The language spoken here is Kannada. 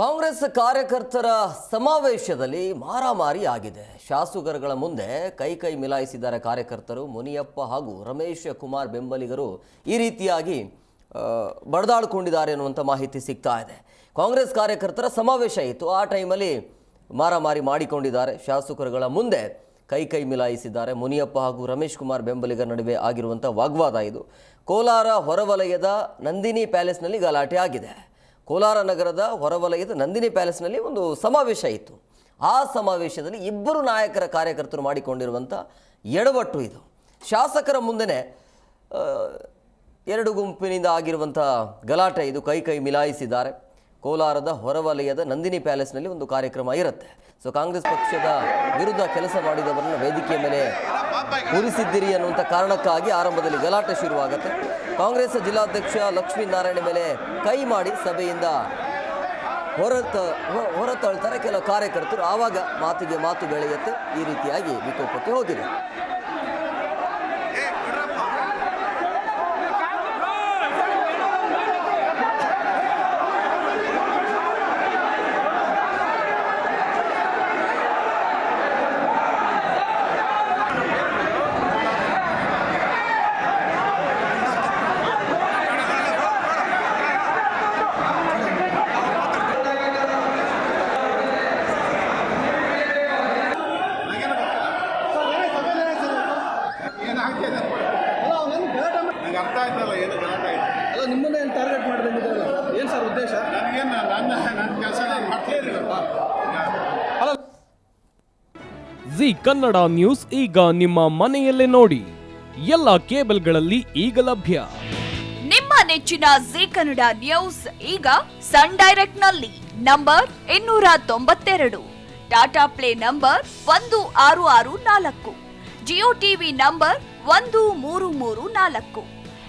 ಕಾಂಗ್ರೆಸ್ ಕಾರ್ಯಕರ್ತರ ಸಮಾವೇಶದಲ್ಲಿ ಮಾರಾಮಾರಿ ಆಗಿದೆ. ಶಾಸಕರುಗಳ ಮುಂದೆ ಕೈ ಕೈ ಮಿಲಾಯಿಸಿದ್ದಾರೆ ಕಾರ್ಯಕರ್ತರು. ಮುನಿಯಪ್ಪ ಹಾಗೂ ರಮೇಶ್ ಕುಮಾರ್ ಬೆಂಬಲಿಗರು ಈ ರೀತಿಯಾಗಿ ಬಡದಾಡ್ಕೊಂಡಿದ್ದಾರೆ ಅನ್ನುವಂಥ ಮಾಹಿತಿ ಸಿಗ್ತಾ ಇದೆ. ಕಾಂಗ್ರೆಸ್ ಕಾರ್ಯಕರ್ತರ ಸಮಾವೇಶ ಇತ್ತು. ಆ ಟೈಮಲ್ಲಿ ಮಾರಾಮಾರಿ ಮಾಡಿಕೊಂಡಿದ್ದಾರೆ. ಶಾಸಕರುಗಳ ಮುಂದೆ ಕೈ ಕೈ ಮಿಲಾಯಿಸಿದ್ದಾರೆ. ಮುನಿಯಪ್ಪ ಹಾಗೂ ರಮೇಶ್ ಕುಮಾರ್ ಬೆಂಬಲಿಗರ ನಡುವೆ ಆಗಿರುವಂಥ ವಾಗ್ವಾದ ಇದು. ಕೋಲಾರ ಹೊರವಲಯದ ನಂದಿನಿ ಪ್ಯಾಲೇಸ್ನಲ್ಲಿ ಗಲಾಟೆ ಆಗಿದೆ. ಕೋಲಾರ ನಗರದ ಹೊರವಲಯದ ನಂದಿನಿ ಪ್ಯಾಲೇಸ್ನಲ್ಲಿ ಒಂದು ಸಮಾವೇಶ ಇತ್ತು. ಆ ಸಮಾವೇಶದಲ್ಲಿ ಇಬ್ಬರು ನಾಯಕರ ಕಾರ್ಯಕರ್ತರು ಮಾಡಿಕೊಂಡಿರುವಂಥ ಎಡವಟ್ಟು ಇದು. ಶಾಸಕರ ಮುಂದೆನೇ ಎರಡು ಗುಂಪಿನಿಂದ ಆಗಿರುವಂಥ ಗಲಾಟೆ ಇದು ಕೈ ಕೈ ಮಿಲಾಯಿಸಿದ್ದಾರೆ. ಕೋಲಾರದ ಹೊರವಲಯದ ನಂದಿನಿ ಪ್ಯಾಲೇಸ್ನಲ್ಲಿ ಒಂದು ಕಾರ್ಯಕ್ರಮ ಇರುತ್ತೆ. ಸೊ ಕಾಂಗ್ರೆಸ್ ಪಕ್ಷದ ವಿರುದ್ಧ ಕೆಲಸ ಮಾಡಿದವರನ್ನು ವೇದಿಕೆಯ ಮೇಲೆ ಕೂರಿಸಿದ್ದೀರಿ ಅನ್ನುವಂಥ ಕಾರಣಕ್ಕಾಗಿ ಆರಂಭದಲ್ಲಿ ಗಲಾಟೆ ಶುರುವಾಗುತ್ತೆ. ಕಾಂಗ್ರೆಸ್ ಜಿಲ್ಲಾಧ್ಯಕ್ಷ ಲಕ್ಷ್ಮೀನಾರಾಯಣ ಮೇಲೆ ಕೈ ಮಾಡಿ ಸಭೆಯಿಂದ ಹೊರತ ಹೊರತಳ್ತಾರೆ ಕೆಲವು ಕಾರ್ಯಕರ್ತರು. ಆವಾಗ ಮಾತಿಗೆ ಮಾತು ಬೆಳೆಯುತ್ತೆ. ಈ ರೀತಿಯಾಗಿ ವಿಕೋಪಕ್ಕೆ ಹೋಗಿದೆ. ಏನು ಗಲಾಟೆ ಆಯ್ತು? ಅಲ್ಲ ನಿಮ್ಮನ್ನೇ ಟಾರ್ಗೆಟ್ ಮಾಡ್ದಂಗಿದೆಯಲ್ಲ ಏನು ಸರ್ ಉದ್ದೇಶ? ನನಗೇನು ನನ್ನ ನನ್ನ ಕೆಲಸ ನಾನು ಮಾಡ್ತಾ ಇರಲಿಲ್ಲ ಜಿ ಕನ್ನಡ ನ್ಯೂಸ್ ಈಗ ನಿಮ್ಮ ಮನೆಯಲ್ಲೇ ನೋಡಿ. ಎಲ್ಲ ಕೇಬಲ್ಗಳಲ್ಲಿ ಈಗ ಲಭ್ಯ. ನಿಮ್ಮ ನೆಚ್ಚಿನ ಜಿ ಕನ್ನಡ ನ್ಯೂಸ್ ಈಗ ಸನ್ ಡೈರೆಕ್ಟ್ನಲ್ಲಿ ನಂಬರ್ ಇನ್ನೂರ ತೊಂಬತ್ತೆರಡು. ಟಾಟಾ ಪ್ಲೇ ನಂಬರ್ ಒಂದು ಆರು ಆರು ನಾಲ್ಕು. ಜಿಯೋ ಟಿವಿ ನಂಬರ್ ಒಂದು ಮೂರು ಮೂರು ನಾಲ್ಕು.